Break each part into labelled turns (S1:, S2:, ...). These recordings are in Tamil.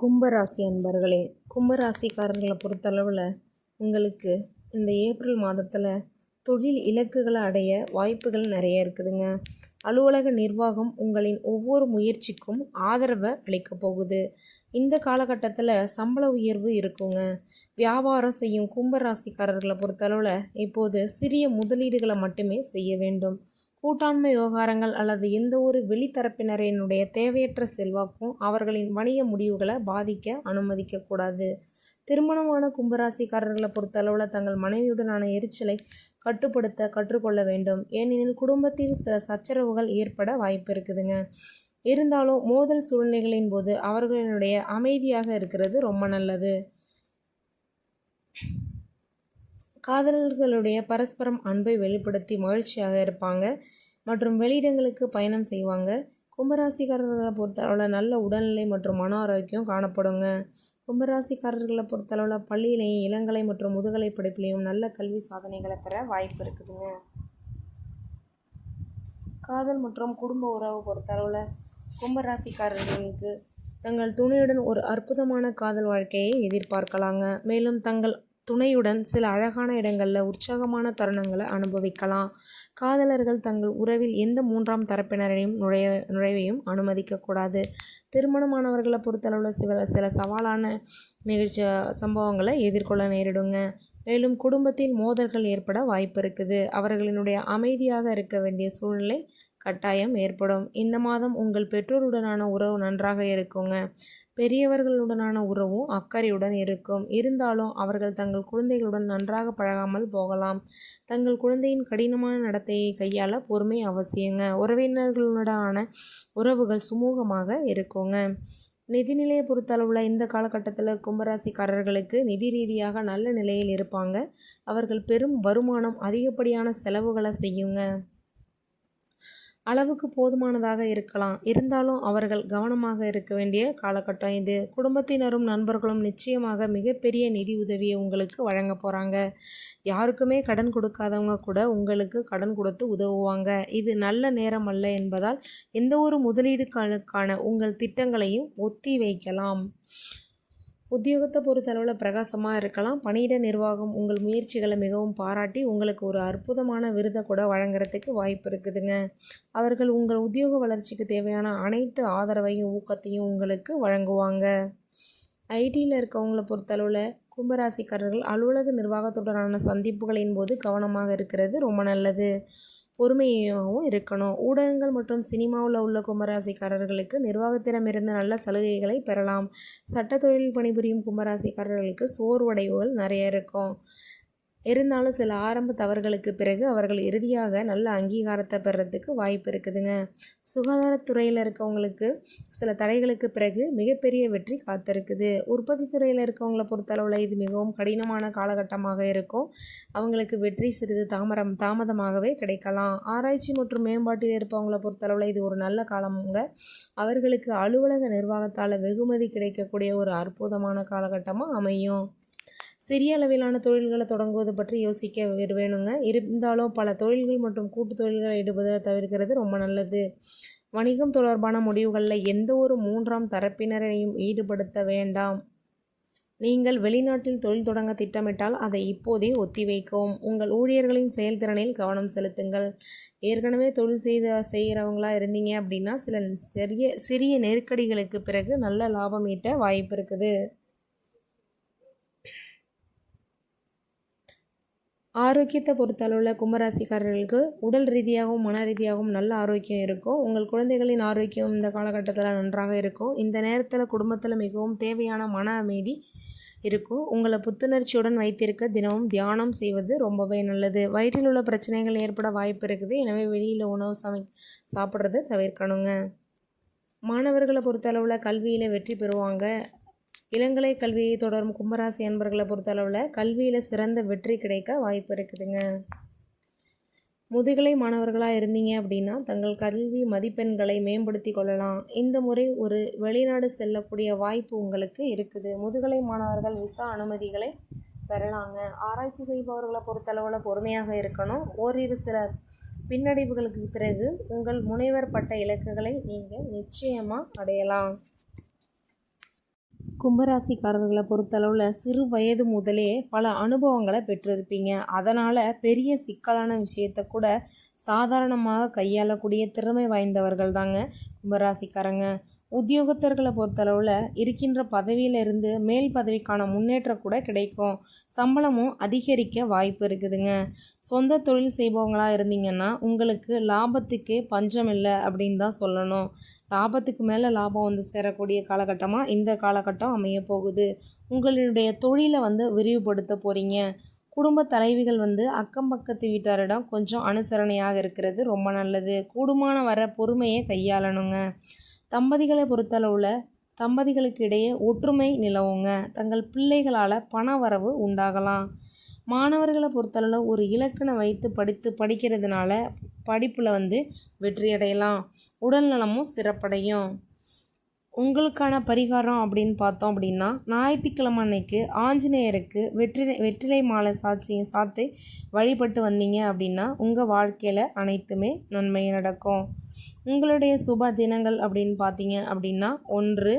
S1: கும்பராசி அன்பர்களே கும்பராசிக்காரர்களை பொறுத்தளவில் உங்களுக்கு இந்த ஏப்ரல் மாதத்தில் தொழில் இலக்குகளை அடைய வாய்ப்புகள் நிறைய இருக்குதுங்க. அலுவலக நிர்வாகம் உங்களின் ஒவ்வொரு முயற்சிக்கும் ஆதரவை அளிக்க போகுது. இந்த காலகட்டத்தில் சம்பள உயர்வு இருக்குங்க. வியாபாரம் செய்யும் கும்பராசிக்காரர்களை பொறுத்தளவில் இப்போது சிறிய முதலீடுகளை மட்டுமே செய்ய வேண்டும். கூட்டாண்மை விவகாரங்கள் அல்லது எந்த ஒரு வெளித்தரப்பினரினுடைய தேவையற்ற செல்வாக்கும் அவர்களின் வணிக முடிவுகளை பாதிக்க அனுமதிக்கக்கூடாது திருமணமான கும்பராசிக்காரர்களை பொறுத்தளவில் தங்கள் மனைவியுடனான எரிச்சலை கட்டுப்படுத்த கற்றுக்கொள்ள வேண்டும். ஏனெனில் குடும்பத்தில் சில சச்சரவுகள் ஏற்பட வாய்ப்பு இருக்குதுங்க. இருந்தாலும் மோதல் சூழ்நிலைகளின் போது அவர்களினுடைய அமைதியாக இருக்கிறது ரொம்ப நல்லது. காதலர்களுடைய பரஸ்பரம் அன்பை வெளிப்படுத்தி மகிழ்ச்சியாக இருப்பாங்க மற்றும் வெளியிடங்களுக்கு பயணம் செய்வாங்க. கும்பராசிக்காரர்களை பொறுத்தளவில் நல்ல உடல்நிலை மற்றும் மன ஆரோக்கியம் காணப்படுங்க. கும்பராசிக்காரர்களை பொறுத்தளவில் பள்ளியிலையும் இளங்கலை மற்றும் முதுகலை படிப்பிலையும் நல்ல கல்வி சாதனைகளை பெற வாய்ப்பு இருக்குதுங்க. காதல் மற்றும் குடும்ப உறவு பொறுத்தளவில் கும்பராசிக்காரர்களுக்கு தங்கள் துணையுடன் ஒரு அற்புதமான காதல் வாழ்க்கையை எதிர்பார்க்கலாங்க. மேலும் தங்கள் துணையுடன் சில அழகான இடங்களில் உற்சாகமான தருணங்களை அனுபவிக்கலாம். காதலர்கள் தங்கள் உறவில் எந்த மூன்றாம் தரப்பினரையும் நுழைய நுழைவையும் அனுமதிக்கக்கூடாது. திருமணமானவர்களை பொறுத்தளவில் சில சில சவாலான நிகழ்ச்சி சம்பவங்களை எதிர்கொள்ள நேரிடுங்க. மேலும் குடும்பத்தில் மோதல்கள் ஏற்பட வாய்ப்பு இருக்குது. அவர்களினுடைய அமைதியாக இருக்க வேண்டிய சூழ்நிலை கட்டாயம் ஏற்படும். இந்த மாதம் உங்கள் பெற்றோருடனான உறவு நன்றாக இருக்குங்க. பெரியவர்களுடனான உறவும் அக்கறையுடன் இருக்கும். இருந்தாலும் அவர்கள் தங்கள் குழந்தைகளுடன் நன்றாக பழகாமல் போகலாம். தங்கள் குழந்தையின் கடினமான நடத்தையை கையாள பொறுமை அவசியங்க. உறவினர்களுடனான உறவுகள் சுமூகமாக இருக்குங்க. நிதிநிலையை பொறுத்தளவில் இந்த காலகட்டத்தில் கும்பராசிக்காரர்களுக்கு நிதி ரீதியாக நல்ல நிலையில் இருப்பாங்க. அவர்கள் பெரும் வருமானம் அதிகப்படியான செலவுகளை செய்யுங்க. அளவுக்கு போதுமானதாக இருக்கலாம். இருந்தாலும் அவர்கள் கவனமாக இருக்க வேண்டிய காலகட்டம் இது. குடும்பத்தினரும் நண்பர்களும் நிச்சயமாக மிகப்பெரிய நிதி உதவியை உங்களுக்கு வழங்க போகிறாங்க யாருக்குமே கடன் கொடுக்காதவங்க கூட உங்களுக்கு கடன் கொடுத்து உதவுவாங்க. இது நல்ல நேரம் அல்ல என்பதால் எந்த ஒரு முதலீடுகளுக்கான உங்கள் திட்டங்களையும் ஒத்தி வைக்கலாம். உத்தியோகத்தை பொறுத்தளவில் பிரகாசமாக இருக்கலாம். பணியிட நிர்வாகம் உங்கள் முயற்சிகளை மிகவும் பாராட்டி உங்களுக்கு ஒரு அற்புதமான விருதை கூட வழங்குறதுக்கு வாய்ப்பு இருக்குதுங்க. அவர்கள் உங்கள் உத்தியோக வளர்ச்சிக்கு தேவையான அனைத்து ஆதரவையும் ஊக்கத்தையும் உங்களுக்கு வழங்குவாங்க. ஐடியில் இருக்கவங்கள பொறுத்தளவில் கும்பராசிக்காரர்கள் அலுவலக நிர்வாகத்துடனான சந்திப்புகளின் போது கவனமாக இருக்கிறது ரொம்ப நல்லது. பொறுமையாகவும் இருக்கணும். ஊடகங்கள் மற்றும் சினிமாவில் உள்ள கும்பராசிக்காரர்களுக்கு நிர்வாகத்திடமிருந்து நல்ல சலுகைகளை பெறலாம். சட்ட தொழில் பணிபுரியும் கும்பராசிக்காரர்களுக்கு சோர்வடைவுகள் நிறைய இருக்கும். இருந்தாலும் சில ஆரம்ப தவறுகளுக்கு பிறகு அவர்கள் இறுதியாக நல்ல அங்கீகாரத்தை பெறத்துக்கு வாய்ப்பு இருக்குதுங்க. சுகாதாரத்துறையில் இருக்கவங்களுக்கு சில தடைகளுக்கு பிறகு மிகப்பெரிய வெற்றி காத்திருக்குது. உற்பத்தி துறையில் இருக்கவங்கள பொறுத்தளவில் இது மிகவும் கடினமான காலகட்டமாக இருக்கும். அவங்களுக்கு வெற்றி சிறிது தாமரம் தாமதமாகவே கிடைக்கலாம். ஆராய்ச்சி மற்றும் மேம்பாட்டில் இருப்பவங்களை பொறுத்தளவில் இது ஒரு நல்ல காலமுங்க. அவர்களுக்கு அலுவலக நிர்வாகத்தால் வெகுமதி கிடைக்கக்கூடிய ஒரு அற்புதமான காலகட்டமாக அமையும். சிறிய அளவிலான தொழில்களை தொடங்குவது பற்றி யோசிக்க வேணுங்க. இருந்தாலும் பல தொழில்கள் மற்றும் கூட்டு தொழில்களை ஈடுபதை தவிர்க்கிறது ரொம்ப நல்லது. வணிகம் தொடர்பான முடிவுகளில் எந்த ஒரு மூன்றாம் தரப்பினரையும் ஈடுபடுத்த வேண்டாம். நீங்கள் வெளிநாட்டில் தொழில் தொடங்க திட்டமிட்டால் அதை இப்போதே ஒத்திவைக்கவும். உங்கள் ஊழியர்களின் செயல்திறனில் கவனம் செலுத்துங்கள். ஏற்கனவே தொழில் செய்த செய்கிறவங்களா இருந்தீங்க அப்படின்னா சில சிறிய சிறிய நெருக்கடிகளுக்கு பிறகு நல்ல லாபம் ஈட்ட வாய்ப்பு இருக்குது. ஆரோக்கியத்தை பொறுத்தளவில் கும்பராசிக்காரர்களுக்கு உடல் ரீதியாகவும் மன ரீதியாகவும் நல்ல ஆரோக்கியம் இருக்கும். உங்கள் குழந்தைகளின் ஆரோக்கியம் இந்த காலகட்டத்தில் நன்றாக இருக்கும். இந்த நேரத்தில் குடும்பத்தில் மிகவும் தேவையான மன அமைதி இருக்கும். உங்களை புத்துணர்ச்சியுடன் வைத்திருக்க தினமும் தியானம் செய்வது ரொம்பவே நல்லது. வயிற்றில் உள்ள பிரச்சனைகள் ஏற்பட வாய்ப்பு இருக்குது. எனவே வெளியில் உணவு சமை சாப்பிட்றத தவிர்க்கணுங்க. மாணவர்களை பொறுத்தளவில் கல்வியில் வெற்றி பெறுவாங்க. இளங்கலை கல்வியை தொடரும் கும்பராசி அன்பர்களை பொறுத்தளவில் கல்வியில் சிறந்த வெற்றி கிடைக்க வாய்ப்பு இருக்குதுங்க. முதுகலை மாணவர்களாக இருந்தீங்க அப்படின்னா தங்கள் கல்வி மதிப்பெண்களை மேம்படுத்தி கொள்ளலாம். இந்த முறை ஒரு வெளிநாடு செல்லக்கூடிய வாய்ப்பு உங்களுக்கு இருக்குது. முதுகலை மாணவர்கள் விசா அனுமதிகளை பெறலாங்க. ஆராய்ச்சி செய்பவர்களை பொறுத்தளவில் பொறுமையாக இருக்கணும். ஓரிரு சில பின்னடைவுகளுக்கு பிறகு உங்கள் முனைவர் பட்ட இலக்குகளை நீங்கள் நிச்சயமாக அடையலாம். கும்பராசிக்காரர்களை பொறுத்தளவில் சிறு வயது முதலே பல அனுபவங்களை பெற்றிருப்பீங்க. அதனால் பெரிய சிக்கலான விஷயத்தை கூட சாதாரணமாக கையாளக்கூடிய திறமை வாய்ந்தவர்கள் தாங்க கும்பராசிக்காரங்க. உத்தியோகத்தர்களை பொறுத்தளவில் இருக்கின்ற பதவியிலிருந்து மேல் பதவிக்கான முன்னேற்றம் கூட கிடைக்கும். சம்பளமும் அதிகரிக்க வாய்ப்பு இருக்குதுங்க. சொந்த தொழில் செய்பவங்களாக இருந்தீங்கன்னா உங்களுக்கு லாபத்துக்கு பஞ்சம் இல்லை அப்படின்னு தான் சொல்லணும். லாபத்துக்கு மேலே லாபம் வந்து சேரக்கூடிய காலகட்டமாக இந்த காலகட்டம் அமைய போகுது. உங்களுடைய தொழிலை வந்து விரிவுபடுத்த போகிறீங்க குடும்ப தலைவிகள் வந்து அக்கம் பக்கத்து வீட்டாரிடம் கொஞ்சம் அனுசரணையாக இருக்கிறது ரொம்ப நல்லது. கூடுமான வர பொறுமையை கையாளணுங்க. தம்பதிகளை பொறுத்தளவில் தம்பதிகளுக்கு இடையே ஒற்றுமை நிலவுங்க. தங்கள் பிள்ளைகளால் பண வரவு உண்டாகலாம். மாணவர்களை பொறுத்தளவில் ஒரு இலக்கணை வைத்து படித்து படிக்கிறதுனால படிப்பில் வந்து வெற்றியடையலாம். உடல் நலமும் சிறப்படையும். உங்களுக்கான பரிகாரம் அப்படின்னு பார்த்தோம் அப்படின்னா ஞாயிற்றுக்கிழமை அன்னைக்கு ஆஞ்சநேயருக்கு வெற்றிலை வெற்றிலை மாலை சாட்சி சாத்து வழிபட்டு வந்தீங்க அப்படின்னா உங்கள் வாழ்க்கையில் அனைத்துமே நன்மை நடக்கும். உங்களுடைய சுப தினங்கள் அப்படின்னு பார்த்தீங்க அப்படின்னா ஒன்று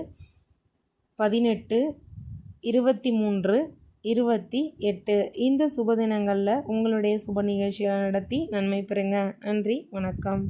S1: பதினெட்டு இருபத்தி மூன்று இருபத்தி எட்டு. இந்த சுப தினங்களில் உங்களுடைய சுப நிகழ்ச்சிகளை நடத்தி நன்மை பெறுங்க. நன்றி வணக்கம்.